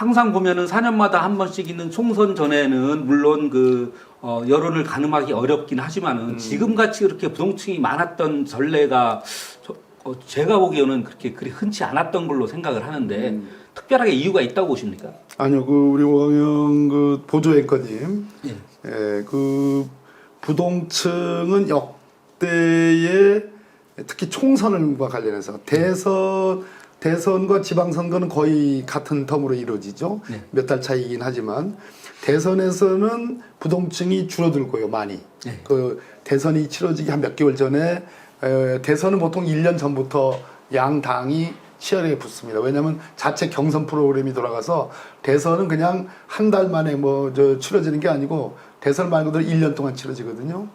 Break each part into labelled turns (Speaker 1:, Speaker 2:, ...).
Speaker 1: 항상 보면은 4년마다 한 번씩 있는 총선 전에는 물론 그 어, 여론을 가늠하기 어렵긴 하지만은 지금 같이 그렇게 부동층이 많았던 전례가 저, 어, 제가 보기에는 그렇게 그리 흔치 않았던 걸로 생각을 하는데 특별하게 이유가 있다고 보십니까?
Speaker 2: 아니요, 그 우리 오광영 그 보조 앵커님,
Speaker 1: 예.
Speaker 2: 예, 그 부동층은 역대의 특히 총선과 관련해서 대선 대선과 지방선거는 거의 같은 텀으로 이루어지죠.
Speaker 1: 네.
Speaker 2: 몇달 차이긴 하지만 대선에서는 부동층이 줄어들고요, 많이.
Speaker 1: 네.
Speaker 2: 그 대선이 치러지기 한 몇 개월 전에 에, 대선은 보통 1년 전부터 양 당이 치열하게 붙습니다. 왜냐하면 자체 경선 프로그램이 돌아가서 대선은 그냥 한 달 만에 뭐 저 치러지는 게 아니고 대선 말 그대로 1년 동안 치러지거든요.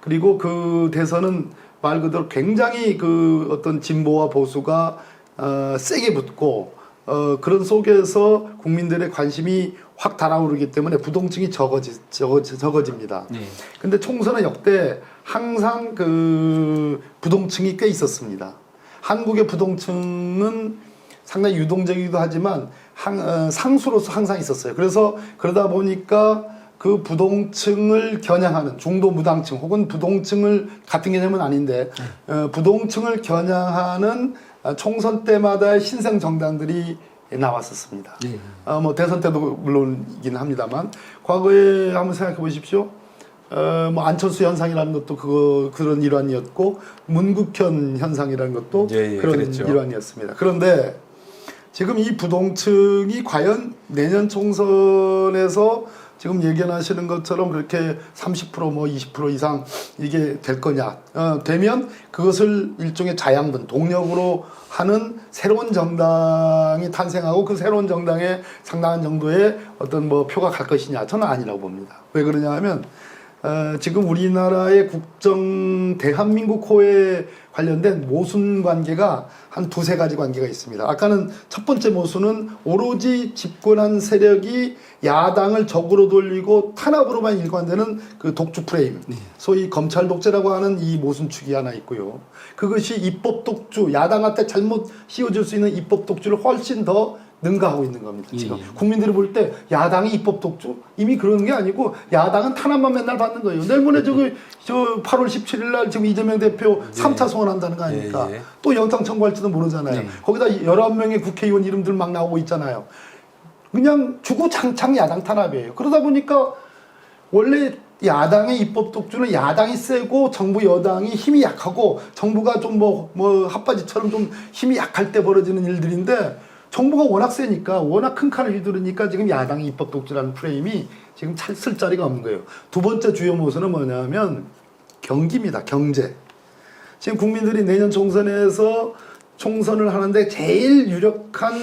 Speaker 2: 그리고 그 대선은 말 그대로 굉장히 그 어떤 진보와 보수가 어, 세게 붙고 어, 그런 속에서 국민들의 관심이 확 달아오르기 때문에 부동층이 적어지, 적어지, 적어집니다.
Speaker 1: 네.
Speaker 2: 근데 총선은 역대 항상 그 부동층이 꽤 있었습니다. 한국의 부동층은 상당히 유동적이기도 하지만 항- 어, 상수로서 항상 있었어요. 그래서 그러다 보니까 그 부동층을 겨냥하는 중도 무당층 혹은 부동층을 같은 개념은 아닌데 어, 부동층을 겨냥하는 어, 총선 때마다 신생 정당들이 나왔었습니다.
Speaker 1: 네.
Speaker 2: 어, 뭐 대선 때도 물론이긴 합니다만 과거에 한번 생각해 보십시오. 어, 뭐 안철수 현상이라는 것도 그거 그런 일환이었고 문국현 현상이라는 것도
Speaker 3: 예, 예,
Speaker 2: 그런
Speaker 3: 그랬죠.
Speaker 2: 일환이었습니다. 그런데 지금 이 부동층이 과연 내년 총선에서 지금 예견하시는 것처럼 그렇게 30%뭐 20% 이상 이게 될 거냐 어, 되면 그것을 일종의 자양분 동력으로 하는 새로운 정당이 탄생하고 그 새로운 정당에 상당한 정도의 어떤 뭐 표가 갈 것이냐 저는 아니라고 봅니다. 왜 그러냐 하면 어, 지금 우리나라의 국정 대한민국 호에 관련된 모순 관계가 한 두세 가지 관계가 있습니다. 아까는 첫 번째 모순은 오로지 집권한 세력이 야당을 적으로 돌리고 탄압으로만 일관되는 그 독주 프레임. 소위 검찰 독재라고 하는 이 모순축이 하나 있고요. 그것이 입법 독주, 야당한테 잘못 씌워줄 수 있는 입법 독주를 훨씬 더 능가하고 있는 겁니다. 지금
Speaker 1: 예.
Speaker 2: 국민들이 볼 때 야당이 입법 독주 이미 그러는 게 아니고 야당은 탄압만 맨날 받는 거예요. 내일 모레 저기 저 8월 17일 날 지금 이재명 대표 삼 3차 소환한다는 거 아닙니까?
Speaker 3: 예, 예.
Speaker 2: 또 영장 청구할지도 모르잖아요.
Speaker 1: 네.
Speaker 2: 거기다 11명의 국회의원 이름들 막 나오고 있잖아요. 그냥 주구장창 야당 탄압이에요. 그러다 보니까 원래 야당의 입법 독주는 야당이 세고 정부 여당이 힘이 약하고 정부가 좀 뭐뭐 핫바지처럼 좀 힘이 약할 때 벌어지는 일들인데 정부가 워낙 세니까 워낙 큰 칼을 휘두르니까 지금 야당이 입법 독주라는 프레임이 지금 찰- 쓸 자리가 없는 거예요. 두 번째 주요 모순은 뭐냐면 경기입니다. 경제. 지금 국민들이 내년 총선에서 총선을 하는데 제일 유력한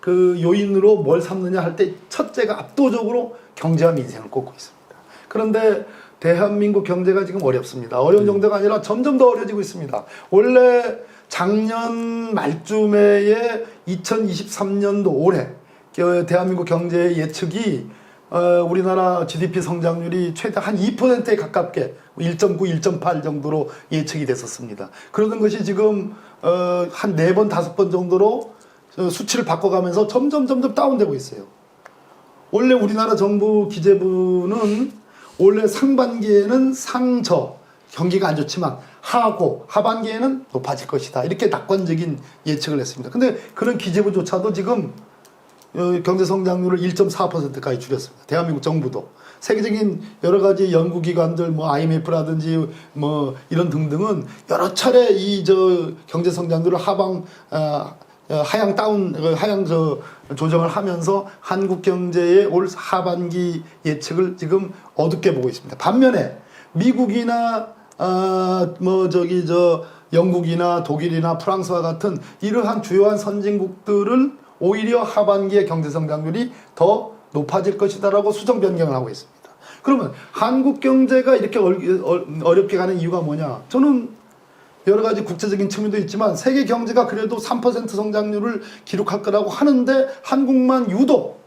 Speaker 2: 그 요인으로 뭘 삼느냐 할 때 첫째가 압도적으로 경제와 민생을 꼽고 있습니다. 그런데 대한민국 경제가 지금 어렵습니다. 어려운 정도가 아니라 점점 더 어려지고 있습니다. 원래 작년 말쯤에 2023년도 올해 그 대한민국 경제 예측이 어, 우리나라 GDP 성장률이 최대 한 2%에 가깝게 1.9, 1.8 정도로 예측이 됐었습니다. 그러던 것이 지금 어, 한네 번, 다섯 번 정도로 어, 수치를 바꿔가면서 점점 점점 다운되고 있어요. 원래 우리나라 정부 기재부는 원래 상반기에는 상저 경기가 안 좋지만 하고 하반기에는 높아질 것이다 이렇게 낙관적인 예측을 했습니다. 근데 그런 기재부조차도 지금 어, 경제 성장률을 1.4%까지 줄였습니다. 대한민국 정부도 세계적인 여러 가지 연구 기관들 뭐 IMF라든지 뭐 이런 등등은 여러 차례 이 저 경제 성장률을 하방 아, 어, 하향 다운 어, 하향 저 조정을 하면서 한국 경제의 올 하반기 예측을 지금 어둡게 보고 있습니다. 반면에 미국이나 아 뭐 저기 저 영국이나 독일이나 프랑스와 같은 이러한 주요한 선진국들은 오히려 하반기에 경제 성장률이 더 높아질 것이다라고 수정 변경을 하고 있습니다. 그러면 한국 경제가 이렇게 어렵게 가는 이유가 뭐냐? 저는 여러 가지 국제적인 측면도 있지만 세계 경제가 그래도 3% 성장률을 기록할 거라고 하는데 한국만 유독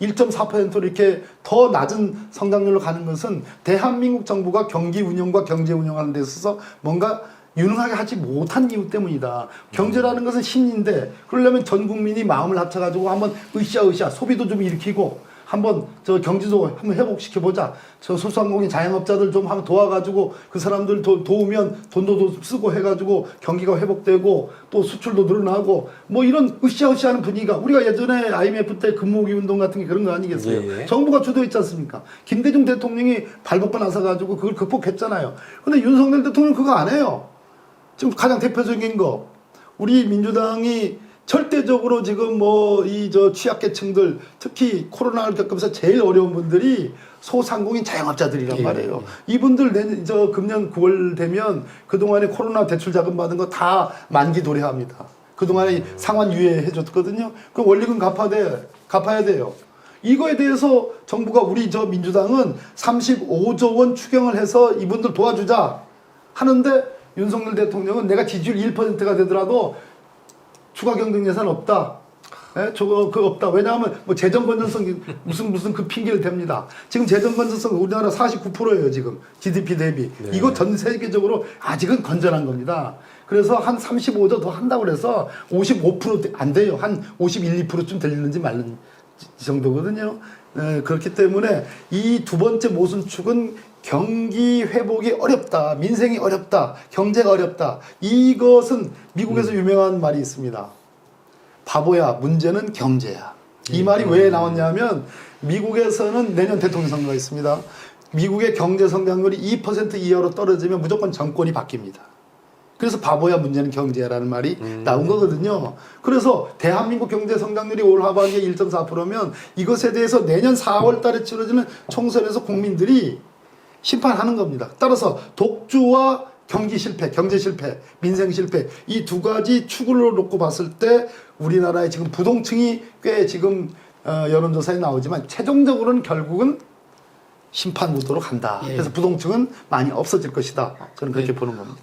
Speaker 2: 1.4%로 이렇게 더 낮은 성장률로 가는 것은 대한민국 정부가 경기 운영과 경제 운영하는 데 있어서 뭔가 유능하게 하지 못한 이유 때문이다. 경제라는 것은 신인데 그러려면 전 국민이 마음을 합쳐가지고 한번 으쌰으쌰 소비도 좀 일으키고 한번 저 경제도 한번 회복시켜 보자. 저 소상공인 자영업자들 좀 한번 도와가지고 그 사람들 도, 도우면 돈도 더 쓰고 해가지고 경기가 회복되고 또 수출도 늘어나고 뭐 이런 으쌰으쌰하는 분위기가 우리가 예전에 IMF 때 근무기 운동 같은 게 그런 거 아니겠어요?
Speaker 3: 예, 예.
Speaker 2: 정부가 주도했지 않습니까? 김대중 대통령이 발벗고 나서가지고 그걸 극복했잖아요. 근데 윤석열 대통령 그거 안 해요. 지금 가장 대표적인 거 우리 민주당이 절대적으로 지금 뭐 이 저 취약계층들 특히 코로나를 겪으면서 제일 어려운 분들이 소상공인 자영업자들이란
Speaker 3: 예.
Speaker 2: 말이에요. 이분들 내년 저 금년 9월 되면 그동안에 코로나 대출 자금 받은 거 다 만기 도래합니다. 그동안에 상환 유예해 줬거든요. 그 원리금 갚아야 돼. 갚아야 돼요. 이거에 대해서 정부가 우리 저 민주당은 35조 원 추경을 해서 이분들 도와주자 하는데 윤석열 대통령은 내가 지지율 1%가 되더라도 추가 경쟁 예산 없다. 예, 저거 그 없다. 왜냐하면 뭐 재정 건전성 무슨 무슨 그 핑계를 댑니다. 지금 재정 건전성 우리나라 49%예요 지금 GDP 대비.
Speaker 3: 네.
Speaker 2: 이거 전 세계적으로 아직은 건전한 겁니다. 그래서 한 35조 더 한다고 그래서 55%안 돼요. 한 51, 2%쯤 되는지 말는 이 정도거든요. 예, 그렇기 때문에 이 두 번째 모순축은 경기 회복이 어렵다, 민생이 어렵다, 경제가 어렵다. 이것은 미국에서 유명한 말이 있습니다. 바보야, 문제는 경제야. 이 말이 왜 나왔냐면 미국에서는 내년 대통령 선거가 있습니다. 미국의 경제 성장률이 2% 이하로 떨어지면 무조건 정권이 바뀝니다. 그래서 바보야 문제는 경제라는 말이 나온 거거든요. 그래서 대한민국 경제 성장률이 올 하반기에 1.4%면 이것에 대해서 내년 4월 달에 치러지는 총선에서 국민들이 심판하는 겁니다. 따라서 독주와 경기 실패, 경제 실패, 민생 실패 이 두 가지 축으로 놓고 봤을 때 우리나라의 지금 부동층이 꽤 지금 어, 여론조사에 나오지만 최종적으로는 결국은 심판 구도로 간다.
Speaker 3: 예.
Speaker 2: 그래서 부동층은 많이 없어질 것이다. 저는 그렇게 보는 겁니다.